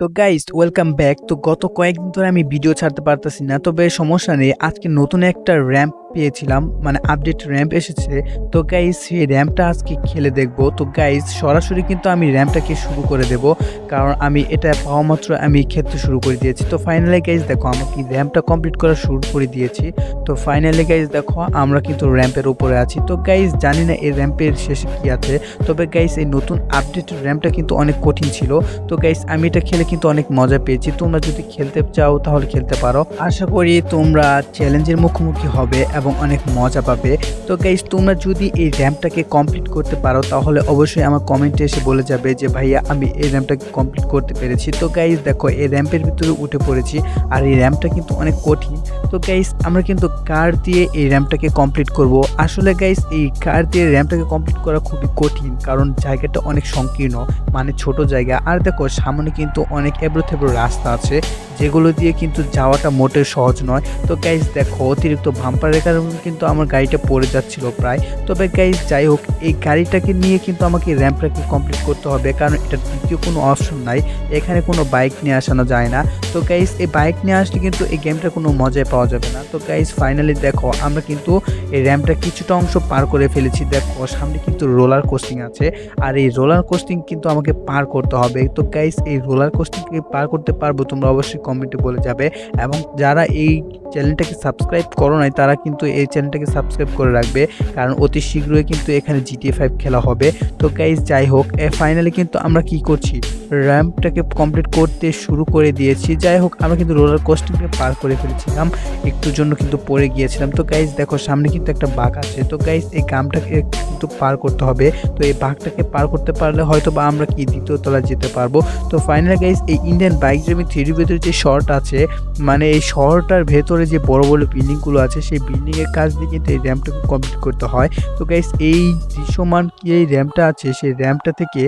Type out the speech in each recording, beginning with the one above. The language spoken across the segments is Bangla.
তো গাইস ওয়েলকাম ব্যাক তো গত কয়েকদিন ধরে আমি ভিডিও ছাড়তে পারতেছি না, তবে সমস্যা নেই। আজকে নতুন একটা র্যাম্প পেয়েছিলাম। মানে আপডেট র্যাম্প এসেছে। তো গাইজ সেই র্যাম্পটা আজকে খেলে দেখব। তো গাইজ সরাসরি কিন্তু আমি র্যাম্পটাকে শুরু করে দেব। কারণ আমি এটা পাওয়া মাত্র আমি খেলতে শুরু করে দিয়েছি। তো ফাইনালি গাইজ দেখো আমরা কি র্যাম্পটা কমপ্লিট করা শুরু করে দিয়েছি। তো ফাইনালি গাইজ দেখো আমরা কিন্তু র্যাম্পের উপরে আছি। তো গাইজ জানি না এই র্যাম্পের শেষে কি আছে। তবে গাইজ এই নতুন আপডেট র্যাম্পটা কিন্তু অনেক কঠিন ছিল। তো গাইজ আমি এটা খেলে কিন্তু অনেক মজা পেয়েছি। তোমরা যদি খেলতে চাও তাহলে খেলতে পারো। আশা করি তোমরা চ্যালেঞ্জের মুখোমুখি হবে এবং অনেক মজা পাবে। তো গাইজ তোমরা যদি এই র্যাম্পটাকে কমপ্লিট করতে পারো, তাহলে অবশ্যই আমার কমেন্টে এসে বলে যাবে যে, ভাইয়া, আমি এই র্যাম্পটাকে কমপ্লিট করতে পেরেছি। তো গাইজ দেখো, এই র্যাম্পের ভিতরে উঠে পড়েছি, আর এই র্যাম্পটা কিন্তু অনেক কঠিন। তো গাইজ আমরা কিন্তু কার দিয়ে এই র্যাম্পটাকে কমপ্লিট করব? আসলে গাইজ এই কার দিয়ে র্যাম্পটাকে কমপ্লিট করা খুবই কঠিন, কারণ জায়গাটা অনেক সংকীর্ণ মানে ছোট জায়গা। আর দেখো, সামনে কিন্তু অনেক এবড়ো থেবড়ো রাস্তা আছে, যেগুলো দিয়ে কিন্তু যাওয়াটা মোটেও সহজ নয়। তো গাইজ দেখো, অতিরিক্ত ভাম্পারের কারণে কিন্তু আমার গাড়িটা পড়ে যাচ্ছিল প্রায়। তবে গাইস যাই হোক এই গাড়িটাকে নিয়ে কিন্তু আমাকে র্যাম্পটাকে কমপ্লিট করতে হবে, কারণ এটা দ্বিতীয় কোনো অপশন নাই, এখানে কোনো বাইক নিয়ে আসানো যায় না। তো গাইস এই বাইক নিয়ে আসলে কিন্তু এই গেমটা কোনো মজায় পাওয়া যাবে না। তো গাইস ফাইনালি দেখো, আমরা কিন্তু এই র্যাম্পটা কিছুটা অংশ পার করে ফেলেছি। দেখো, সামনে কিন্তু রোলার কোস্টিং আছে, আর এই রোলার কোস্টিং কিন্তু আমাকে পার করতে হবে। তো গাইস এই রোলার কোস্টিংকে পার করতে পারব তোমরা অবশ্যই কমেন্টে বলে যাবে। এবং যারা এই চ্যানেলটাকে সাবস্ক্রাইব করো নাই, তারা কিন্তু এই চ্যানেলটাকে সাবস্ক্রাইব করে রাখবে, কারণ অতি শীঘ্রই কিন্তু এখানে জিটিএ ফাইভ খেলা হবে। তো গাইজ যাই হোক ফাইনালি কিন্তু আমরা কি করছি? র্যাম্পটাকে কমপ্লিট করতে শুরু করে দিয়েছি। যাই হোক, আমরা কিন্তু রোলার কোস্টিংকে পার করে ফেলেছিলাম একটুর জন্য কিন্তু পড়ে গিয়েছিলাম। তো গাইজ দেখো, সামনে কিন্তু একটা বাঘ আছে। তো গাইজ এই গামটাকে কিন্তু পার করতে হবে। তো এই বাঘটাকে পার করতে পারলে হয়তো বা আমরা কি দ্বিতীয় তলায় যেতে পারব। তো ফাইনালি গাইজ এই ইন্ডিয়ান বাইক জমি থ্রির ভেতরে যে শর্ট আছে মানে এই শহরটার ভেতরে যে বড় বড় বিল্ডিংগুলো আছে, সেই বিল্ডিংয়ের কাজ দিয়ে কিন্তু এই র্যাম্পটাকে কমপ্লিট করতে হয়। তো গাইস এই দৃশ্যমান কি এই র্যাম্পটা আছে, সেই র্যাম্পটা থেকে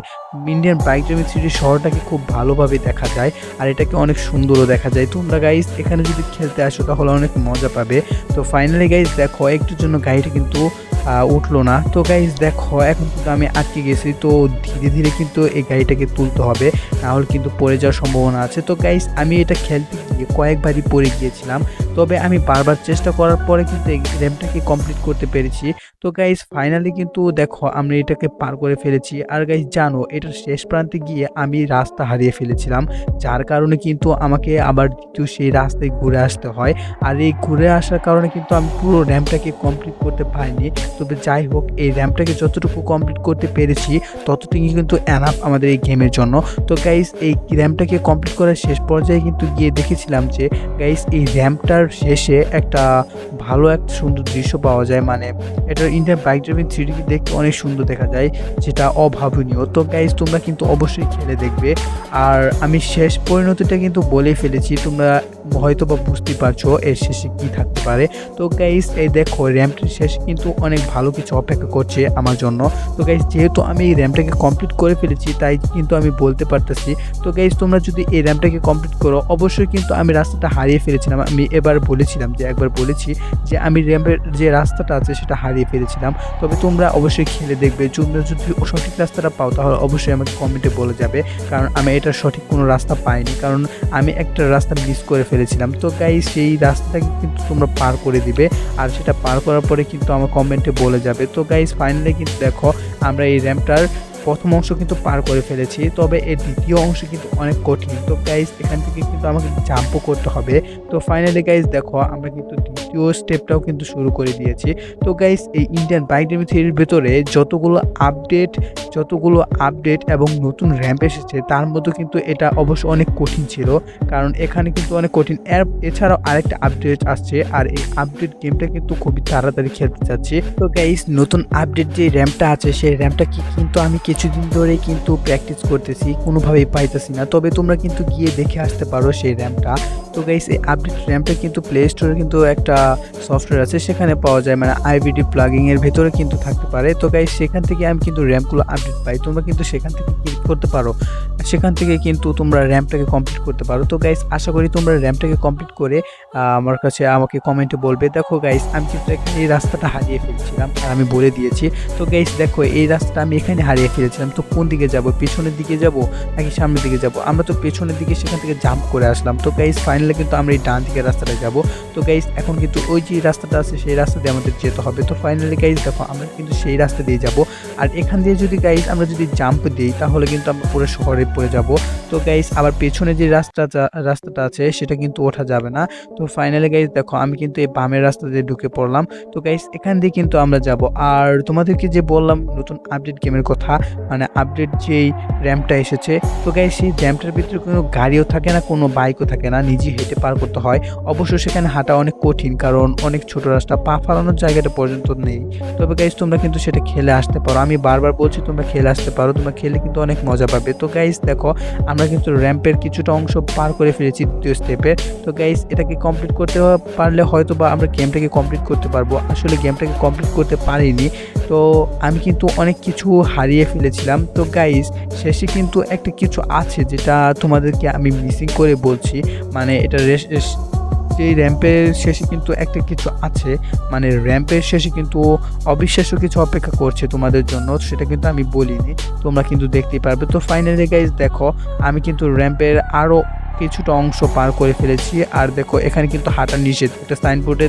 ইন্ডিয়ান বাইক জমি থ্রির শহরটাকে খুব ভালোভাবে দেখা যায় আর এটাকে অনেক সুন্দরও দেখা যায়। তোমরা গাইস এখানে যদি খেলতে আসো তাহলে অনেক মজা পাবে। তো ফাইনালি গাইস দেখো, একটুর জন্য গাড়িটা কিন্তু উঠল না। তো গাইস দেখো, এখন কিন্তু আমি আটকে গেছি। তো ধীরে ধীরে কিন্তু এই গাড়িটাকে তুলতে হবে। নাহলে কিন্তু পড়ে যাওয়ার সম্ভাবনা আছে। তো গাইস আমি এটা খেলতে গিয়ে কয়েকবারই পড়ে গিয়েছিলাম। তবে আমি বারবার চেষ্টা করার পরে কিন্তু র্যামটাকে কমপ্লিট করতে পেরেছি। তো গাইজ ফাইনালি কিন্তু দেখো আমি এটাকে পার করে ফেলেছি। আর গাইজ জানো, এটার শেষ প্রান্তে গিয়ে আমি রাস্তা হারিয়ে ফেলেছিলাম। যার কারণে কিন্তু আমাকে আবার দ্বিতীয় সেই রাস্তায় ঘুরে আসতে হয়। আর এই ঘুরে আসার কারণে কিন্তু আমি পুরো র্যামটাকে কমপ্লিট করতে পারিনি। তবে যাই হোক, এই র্যামটাকে যতটুকু কমপ্লিট করতে পেরেছি, ততটুকুই কিন্তু অ্যানাফ আমাদের এই গেমের জন্য। তো গাইজ এই র্যামটাকে কমপ্লিট করার শেষ পর্যায়ে কিন্তু গিয়ে দেখেছিলাম যে গাইস এই র্যাম্পটার শেষে একটা ভালো এক সুন্দর দৃশ্য পাওয়া যায়। মানে এটা ইন্ডিয়ান বাইক ড্রাইভিং থ্রিডি দেখতে অনেক সুন্দর দেখা যায়, যেটা অভাবনীয়। তো গাইস তোমরা কিন্তু অবশ্যই খেলে দেখবে। আর আমি শেষ পরিণতিটা কিন্তু বলেই ফেলেছি। তোমরা হয়তো বা বুঝতে পারছ এর শেষে কি থাকতে পারে। তো গাইস এই দেখো র্যামটির শেষে কিন্তু অনেক ভালো কিছু অপেক্ষা করছে আমার জন্য। তো গাইস যেহেতু আমি এই র্যামটাকে কমপ্লিট করে ফেলেছি, তাই কিন্তু আমি বলতে পারতেছি। তো গাইস তোমরা যদি এই র্যামটাকে কমপ্লিট করো, অবশ্যই কিন্তু আমি রাস্তাটা হারিয়ে ফেলেছিলাম। আমি এবার বলেছিলাম যে, একবার বলেছি যে, আমি র্যাম্পের যে রাস্তাটা আছে, সেটা হারিয়ে ফেলেছিলাম। তবে তোমরা অবশ্যই খেলে দেখবে। তোমরা যদি সঠিক রাস্তাটা পাও, তাহলে অবশ্যই আমাকে কমেন্টে বলে যাবে। কারণ আমি এটার সঠিক কোনো রাস্তা পাইনি। কারণ আমি একটা রাস্তা মিস করে ফেলেছিলাম। তো গাইস সেই রাস্তাটাকে কিন্তু তোমরা পার করে দিবে। আর সেটা পার করার পরে কিন্তু আমার কমেন্টে বলে যাবে। তো গাইজ ফাইনালি কিন্তু দেখো, আমরা এই র্যাম্পটার প্রথম অংশ কিন্তু পার করে ফেলেছি। তবে এর দ্বিতীয় অংশ কিন্তু অনেক কঠিন। তো গাইজ এখান থেকে কিন্তু আমাকে জাম্পও করতে হবে। তো ফাইনালি গাইজ দেখো, আমরা কিন্তু দ্বিতীয় স্টেপটাও কিন্তু শুরু করে দিয়েছি। তো গাইজ এই ইন্ডিয়ান বাইক ডেমি থ্রির ভেতরে যতগুলো আপডেট যতগুলো আপডেট এবং নতুন র্যাম্প এসেছে, তার মধ্যে কিন্তু এটা অবশ্য অনেক কঠিন ছিল। কারণ এখানে কিন্তু অনেক কঠিন। এর এছাড়াও আরেকটা আপডেট আসছে, আর এই আপডেট গেমটা কিন্তু খুবই তাড়াতাড়ি খেলতে চাচ্ছি। তো গাইস নতুন আপডেট যে র্যাম্পটা আছে, সেই র্যাম্পটা কি কিন্তু আমি কিছুদিন ধরে কিন্তু প্র্যাকটিস করতেছি, কোনোভাবেই পাইতেছি না। তবে তোমরা কিন্তু গিয়ে দেখে আসতে পারো সেই র্যাম্পটা তো গাইস এই আপডেট র্যাম্পটা কিন্তু প্লে স্টোরে কিন্তু একটা সফটওয়্যার আছে, সেখানে পাওয়া যায় মানে আইবিডি প্লাগিং এর ভেতরে কিন্তু থাকতে পারে। তো গাইস সেখান থেকে আমি কিন্তু র্যাম্পগুলো আপডেট পাই। তোমরা কিন্তু সেখান থেকে ক্লিক করতে পারো? সেখান থেকে কিন্তু তোমরা র্যাম্পটাকে কমপ্লিট করতে পারো। তো গাইস আশা করি তোমরা র্যাম্পটাকে কমপ্লিট করে আমার কাছে আমাকে কমেন্টে বলবে, দেখো গাইস আমি কিন্তু এই রাস্তাটা হারিয়ে ফেলছিলাম, আর আমি বলে দিয়েছি। তো গাইস দেখো, এই রাস্তাটা আমি এখানে হারিয়ে ফেলেছিলাম। তো কোন দিকে যাব? পেছনের দিকে যাব নাকি সামনের দিকে যাব? আমরা তো পেছনের দিকে সেখান থেকে জাম্প করে আসলাম। তো গাইস ফাইনালি কিন্তু আমরা এই ডান দিকের রাস্তাটা যাব। তো গাইস এখন কিন্তু ওই যে রাস্তাটা আছে, সেই রাস্তা দিয়ে আমাদের যেতে হবে। তো ফাইনালি গাইজ দেখো, আমরা কিন্তু সেই রাস্তা দিয়ে যাব। আর এখান দিয়ে যদি গাইস আমরা যদি জাম্প দিই, তাহলে কিন্তু আমরা পুরো শহরে পড়ে যাব। তো গাইস আবার পেছনে যে রাস্তাটা রাস্তাটা আছে, সেটা কিন্তু ওঠা যাবে না। তো ফাইনালি গাইজ দেখো, আমি কিন্তু এই বামের রাস্তা দিয়ে ঢুকে পড়লাম। তো গাইজ এখান দিয়ে কিন্তু আমরা যাব। আর তোমাদেরকে যে বললাম, নতুন আপডেট গেমের কথা মানে আপডেট যেই র্যাম্পটা এসেছে, তো গাইজ সেই র্যাম্পটার ভিতরে কোনো গাড়িও থাকে না, কোনো বাইকও থাকে না নিজে হেঁটে পার করতে হয়। অবশ্য সেখানে হাঁটা অনেক কঠিন, কারণ অনেক ছোট রাস্তা পা ফালানোর জায়গাটা পর্যন্ত নেই। তবে গাইস তোমরা কিন্তু সেটা খেলে আসতে পারো। আমি বারবার বলছি, তোমরা খেলে আসতে পারো। তোমরা খেলে কিন্তু অনেক মজা পাবে। তো গাইস দেখো, আমরা কিন্তু র্যাম্পের কিছুটা অংশ পার করে ফেলেছি দ্বিতীয় স্টেপে তো গাইজ এটাকে কমপ্লিট করতে পারলে হয়তো বা আমরা গেমটাকে কমপ্লিট করতে পারব। আসলে গেমটাকে কমপ্লিট করতে পারিনি। তো আমি কিন্তু অনেক কিছু হারিয়ে ফেলেছিলাম। তো গাইজ শেষে কিন্তু একটা কিছু আছে যেটা তোমাদেরকে আমি মিসিং করে বলছি। মানে এটা রেস এই র্যাম্পের শেষে কিন্তু একটা কিছু আছে। মানে র্যাম্পের শেষে কিন্তু অবিশ্বাস্য কিছু অপেক্ষা করছে তোমাদের জন্য, সেটা কিন্তু আমি বলিনি, তোমরা কিন্তু দেখতেই পারবে। তো ফাইনালি গাইজ দেখো, আমি কিন্তু র্যাম্পের আরও কিছুটা অংশ পার করে ফেলেছি। আর দেখো, এখানে কিন্তু হাঁটা নিষেধ, একটা সাইনবোর্ডে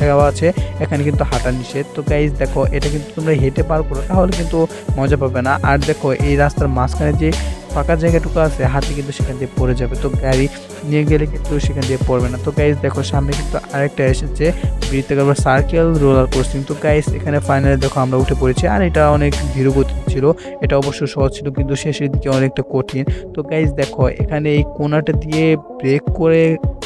দেওয়া আছে, এখানে কিন্তু হাঁটা নিষেধ। তো গাইজ দেখো, এটা কিন্তু তোমরা হেঁটে পার করো, তাহলে কিন্তু মজা পাবে না। আর দেখো, এই রাস্তার মাঝখানে যে ফাঁকা জায়গাটুকু আছে, হাতে কিন্তু সেখান দিয়ে পড়ে যাবে। তো গাড়ি নিয়ে গেলে কিন্তু সেখান দিয়ে পড়বে না। তো গাইজ দেখো, সামনে কিন্তু আরেকটা এসেছে, বৃত্তাকার সার্কেল রোলার কোস্টিং তো গাইজ এখানে ফাইনালি দেখো আমরা উঠে পড়েছি, আর এটা অনেক ধীরগতি ছিল, এটা অবশ্য সহজ ছিল কিন্তু শেষের দিকে অনেকটা কঠিন। তো গাইজ দেখো, এখানে এই কোনাটা দিয়ে ব্রেক করে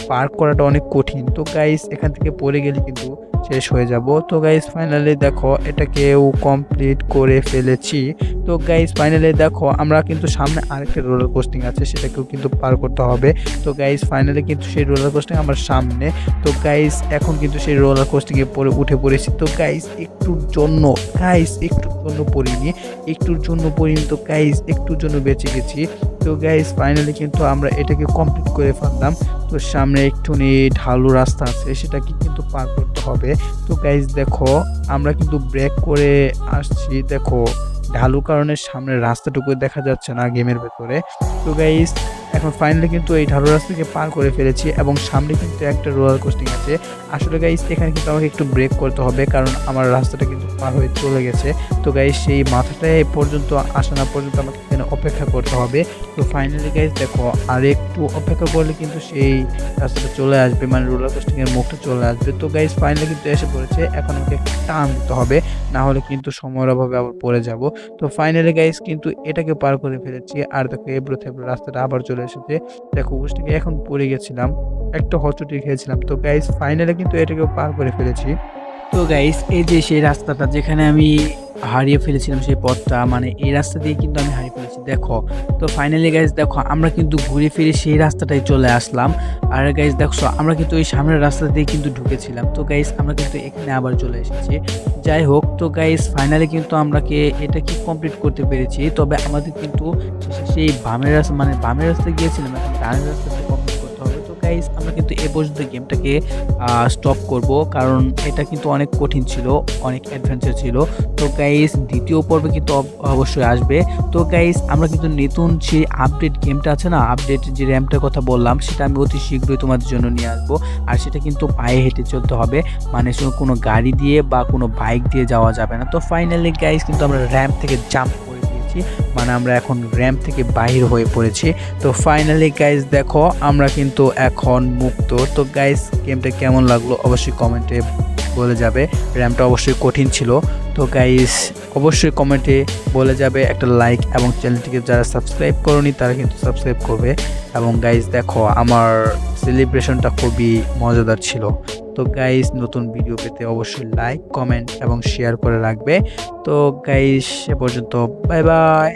পার করাটা অনেক কঠিন। তো গাইজ এখান থেকে পড়ে গেলে কিন্তু শেষ হয়ে যাব। তো গাইজ ফাইনালি দেখো এটাকেও কমপ্লিট করে ফেলেছি। তো গাইজ ফাইনালি দেখো, আমরা কিন্তু সামনে আরেকটা রোলার কোস্টিং আছে, সেটাকেও কিন্তু পার করতে হবে। তো গাইজ ফাইনালি কিন্তু সেই রোলার কোস্টিং আমার সামনে। তো গাইজ এখন কিন্তু সেই রোলার কোস্টিংয়ে পরে উঠে পড়েছি। তো গাইজ একটুর জন্য গাইজ একটুর জন্য পড়িনি একটুর জন্য পর্যন্ত গাইজ একটুর জন্য বেঁচে গেছি। তো গাইজ ফাইনালি কিন্তু আমরা এটাকে কমপ্লিট করে ফেললাম। তো সামনে একটুখানি ঢালু রাস্তা আছে, সেটাকে কিন্তু পার করতে হবে। তো গাইজ দেখো, আমরা কিন্তু ব্রেক করে আসছি। দেখো ঢালু কারণে সামনে রাস্তাটুকু দেখা যাচ্ছে না গেমের ভেতরে। তো গাইজ এখন ফাইনালি কিন্তু এই ঢালু রাস্তাকে পার করে ফেলেছি এবং সামনে কিন্তু একটা রোলার কোস্টিং আছে। আসলে গাইজ এখানে কিন্তু আমাকে একটু ব্রেক করতে হবে কারণ আমার রাস্তাটা কিন্তু পার হয়ে চলে গেছে। তো গাইজ সেই মাথাটায় পর্যন্ত আসা না পর্যন্ত আমাকে এখানে অপেক্ষা করতে হবে। তো ফাইনালি গাইজ দেখো আর একটু অপেক্ষা করলে কিন্তু সেই রাস্তাটা চলে আসবে মানে রোলার কোস্টিংয়ের মুখটা চলে আসবে। তো গাইজ ফাইনালি কিন্তু এসে পড়েছে, এখন আমাকে একটু টান দিতে হবে, না হলে কিন্তু সময়ের অভাবে আবার পড়ে যাব। তো ফাইনালি গাইজ কিন্তু এটাকে পার করে ফেলেছি। আর দেখো এবড়ো থেবড়ো রাস্তাটা আবার চলে এসেছে দেখো এখন পড়ে গেছিলাম। একটা হচটি খেয়েছিলাম। তো গাইজ ফাইনালে কিন্তু এটাকে পার করে ফেলেছি। তো গাইস এই যে সেই রাস্তাটা যেখানে আমি হারিয়ে ফেলেছিলাম সেই পথটা মানে এই রাস্তা দিয়ে কিন্তু আমি হারিয়ে ফেলেছি, দেখো। তো ফাইনালি গাইজ দেখো, আমরা কিন্তু ঘুরে ফিরে সেই রাস্তাটাই চলে আসলাম। আর গাইজ দেখো আমরা কিন্তু ওই সামনের রাস্তা দিয়ে কিন্তু ঢুকেছিলাম। তো গাইজ আমরা কিন্তু এখানে আবার চলে এসেছি। যাই হোক, তো গাইজ ফাইনালি কিন্তু আমরাকে এটা কি কমপ্লিট করতে পেরেছি? তবে আমাদের কিন্তু সেই বামের রাস্তা মানে বামের রাস্তায় গিয়েছিলাম, এখন ডানের রাস্তাতে গাইজ আমরা কিন্তু এ পর্যন্ত গেমটাকে স্টপ করব। কারণ এটা কিন্তু অনেক কঠিন ছিল, অনেক অ্যাডভেঞ্চার ছিল। তো গাইস দ্বিতীয় পর্বে কিন্তু অব- অবশ্যই আসবে। তো গাইস আমরা কিন্তু নতুন যে আপডেট গেমটা আছে না আপডেট যে র্যামটার কথা বললাম, সেটা আমি অতি শীঘ্রই তোমাদের জন্য নিয়ে আসব। আর সেটা কিন্তু পায়ে হেঁটে চলতে হবে। মানে কোনো গাড়ি দিয়ে বা কোনো বাইক দিয়ে যাওয়া যাবে না। তো ফাইনালি গাইস কিন্তু আমরা র্যাম্প থেকে জাম্প দিয়েছি মানে আমরা এখন র্যাম্প থেকে বাহির হয়ে পড়েছি। তো ফাইনালি গাইজ দেখো, আমরা কিন্তু এখন মুক্ত। তো গাইজ গেমটা কেমন লাগল? অবশ্যই কমেন্টে বলে যাবে। র্যামটা অবশ্যই কঠিন ছিল। তো গাইস অবশ্যই কমেন্টে বলে যাবে একটা লাইক এবং চ্যানেলটিকে যারা সাবস্ক্রাইব করনি, তারা কিন্তু সাবস্ক্রাইব করবে। এবং গাইস দেখো, আমার সেলিব্রেশনটা খুবই মজাদার ছিল। তো গাইস নতুন ভিডিও পেতে অবশ্যই লাইক কমেন্ট এবং শেয়ার করে রাখবে। তো গাইস সে পর্যন্ত বাই বাই